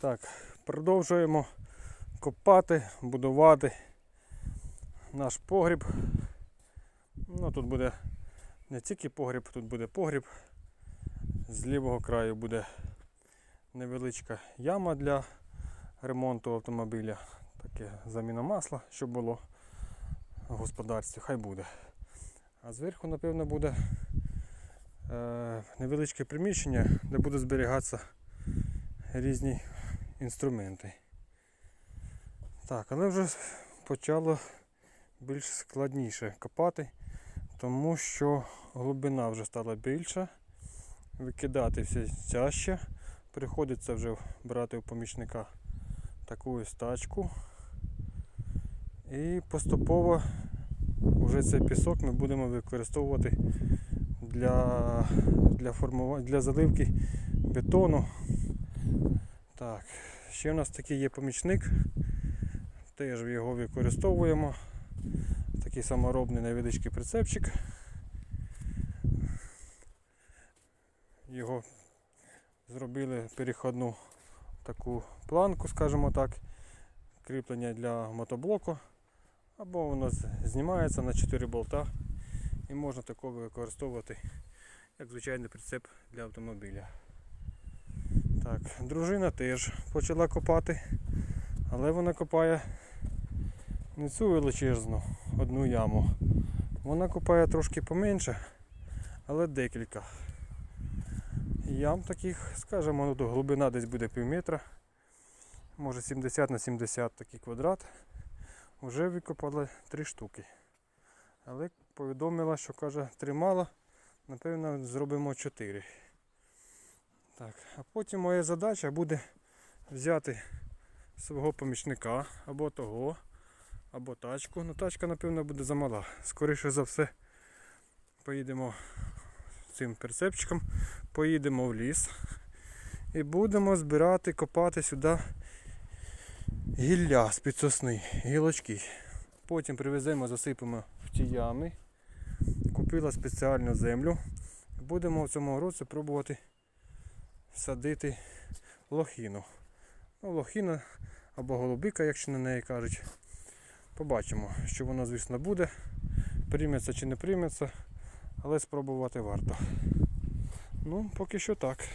Так, продовжуємо копати, будувати наш погріб. Ну, тут буде не тільки погріб, тут буде погріб. З лівого краю буде невеличка яма для ремонту автомобіля. Таке заміна масла, щоб було в господарстві, хай буде. А зверху, напевно, буде е, невеличке приміщення, де будуть зберігатися різні інструменти. Так, але вже почало більш складніше копати, тому що глибина вже стала більша, викидати все тяжче. Приходиться вже брати у помічника таку ось тачку. І поступово вже цей пісок ми будемо використовувати для, для, формування, для заливки бетону. Так, ще в нас такий є помічник. Теж його використовуємо. Такий саморобний невеличкий прицепчик. Його зробили переходну таку планку, скажімо так, кріплення для мотоблоку. Або воно знімається на 4 болта і можна такого використовувати як звичайний прицеп для автомобіля. Так, дружина теж почала копати, але вона копає не цю величезну одну яму. Вона копає трошки поменше, але декілька. Ям таких, скажімо, ну, глибина десь буде пів метра, може 70 на 70 такий квадрат. Вже викопали три штуки. Але повідомила, що каже, три мало, напевно, зробимо чотири. Так, а потім моя задача буде взяти свого помічника або того, або тачку. Ну тачка, напевно, буде замала. Скоріше за все, поїдемо цим прицепчиком, поїдемо в ліс і будемо збирати, копати сюди гілля з-під сосни, гілочки. Потім привеземо, засипемо в ті ями. Купила спеціальну землю. Будемо в цьому році пробувати садити лохіну. Ну, лохіна або голубика, якщо на неї кажуть. Побачимо, що воно, звісно, буде. Прийметься чи не прийметься, але спробувати варто. Ну, поки що так.